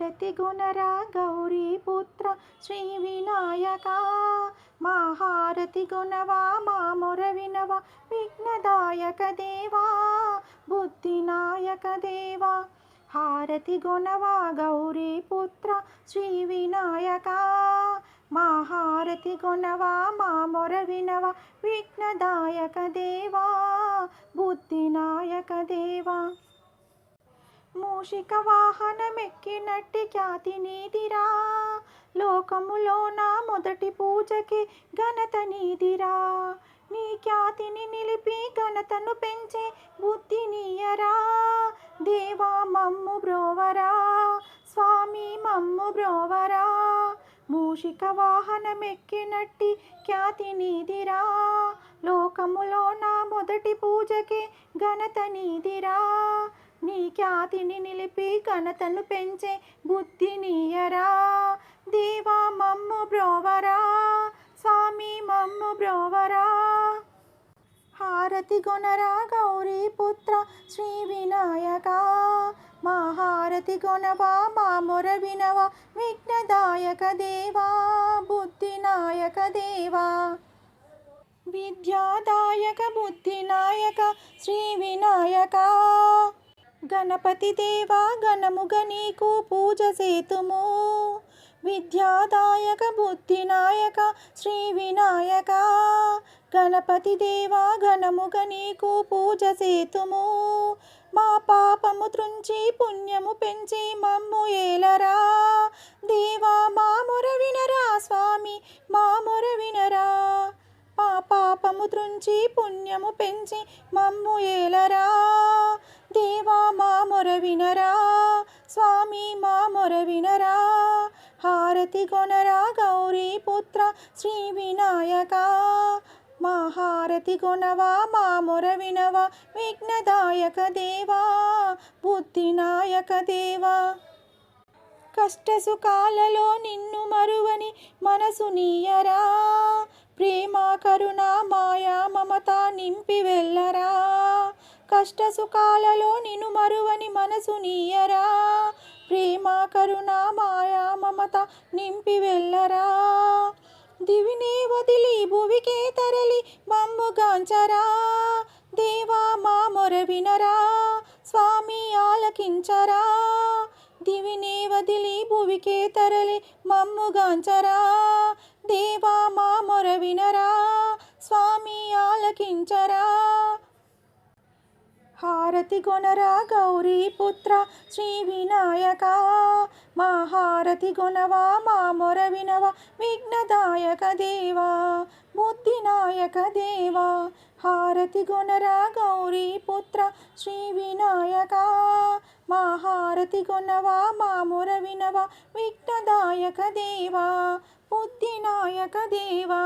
హారతి గుణరా గౌరీ పుత్ర శ్రీ వినాయక మహారతి గుణవా మా మొర వినవా విఘ్నదాయక దేవా బుద్ధినాయక దేవా హారతి గుణవా గౌరీ పుత్ర శ్రీ వినాయక మహారతి గుణవా మా మొర వినవా విఘ్నదాయక దేవా బుద్ధినాయక దేవా. మూషిక వాహనమెక్కినట్టి ఖ్యాతి నీదిరా. లోకములో నా మొదటి పూజకి ఘనత నీదిరా. నీ ఖ్యాతిని నిలిపి ఘనతను పెంచే బుద్ధి నీయరా. దేవా మమ్ము బ్రోవరా. స్వామి మమ్ము బ్రోవరా. మూషిక వాహనమెక్కినట్టి ఖ్యాతి నీదిరా. లోకములో నా మొదటి పూజకి ఘనత నీదిరా. ఖ్యాతిని నిలిపి ఘనతను పెంచే బుద్ధి నీయరా దేవా మమ్ము బ్రోవరా. స్వామి మమ్ము బ్రోవరా. హారతి గొనరా గౌరీ పుత్ర శ్రీ వినాయక. మా హారతి గొనవా మా మొర వినవా విఘ్నదాయక దేవా బుద్ధినాయక దేవా. విద్యాదాయక బుద్ధినాయక శ్రీ వినాయక. గణపతి దేవా గణముగ నీకు పూజ సేతుము విద్యాదాయక బుద్ధినాయక శ్రీ వినాయక. గణపతి దేవా గణముగ నీకు పూజ సేతుము మా పాపము త్రుంచి పుణ్యము పెంచి మమ్ము ఏలరా. దేవా మా మొర వినరా స్వామి మా మొర వినరా. మా పాపము త్రుంచి పుణ్యము పెంచి మమ్ము ఏలరా. వినరా? స్వామి మా మొర వినరా? హారతి కొనరా గౌరీ పుత్ర శ్రీ వినాయక? మా హారతి కొనవా మా మొర వినవా విఘ్నదాయక దేవా? బుద్ధినాయక దేవా? కష్టసుఖాలలో నిన్ను మరువని మనసు నీయరా? ప్రేమ కరుణ మాయా మమత నింపి వెళ్ళరా? కష్ట సుఖాలలో నిన్ను మరువని మనసు నీయరా. ప్రేమ కరుణ మాయా మమత నింపి వెళ్ళరా. దివిని వదిలి భువికే తరలి మమ్ముగాంచరా దేవా మా మొర వినరా. స్వామి ఆలకించరా. దివిని వదిలి భువికే తరలి మమ్ముగాంచరా దేవా మా మొర వినరా. స్వామి ఆలకించరా. హారతి గొనరా గౌరీ పుత్ర శ్రీ వినాయక. మా హారతి గొనవా మా మొర వినవా విఘ్నదాయక దేవా బుద్ధినాయక దేవా. హారతి గొనరా గౌరీ పుత్ర శ్రీ వినాయక. మా హారతి గొనవా మా మొర వినవా విఘ్నదాయక దేవా బుద్ధినాయక దేవా.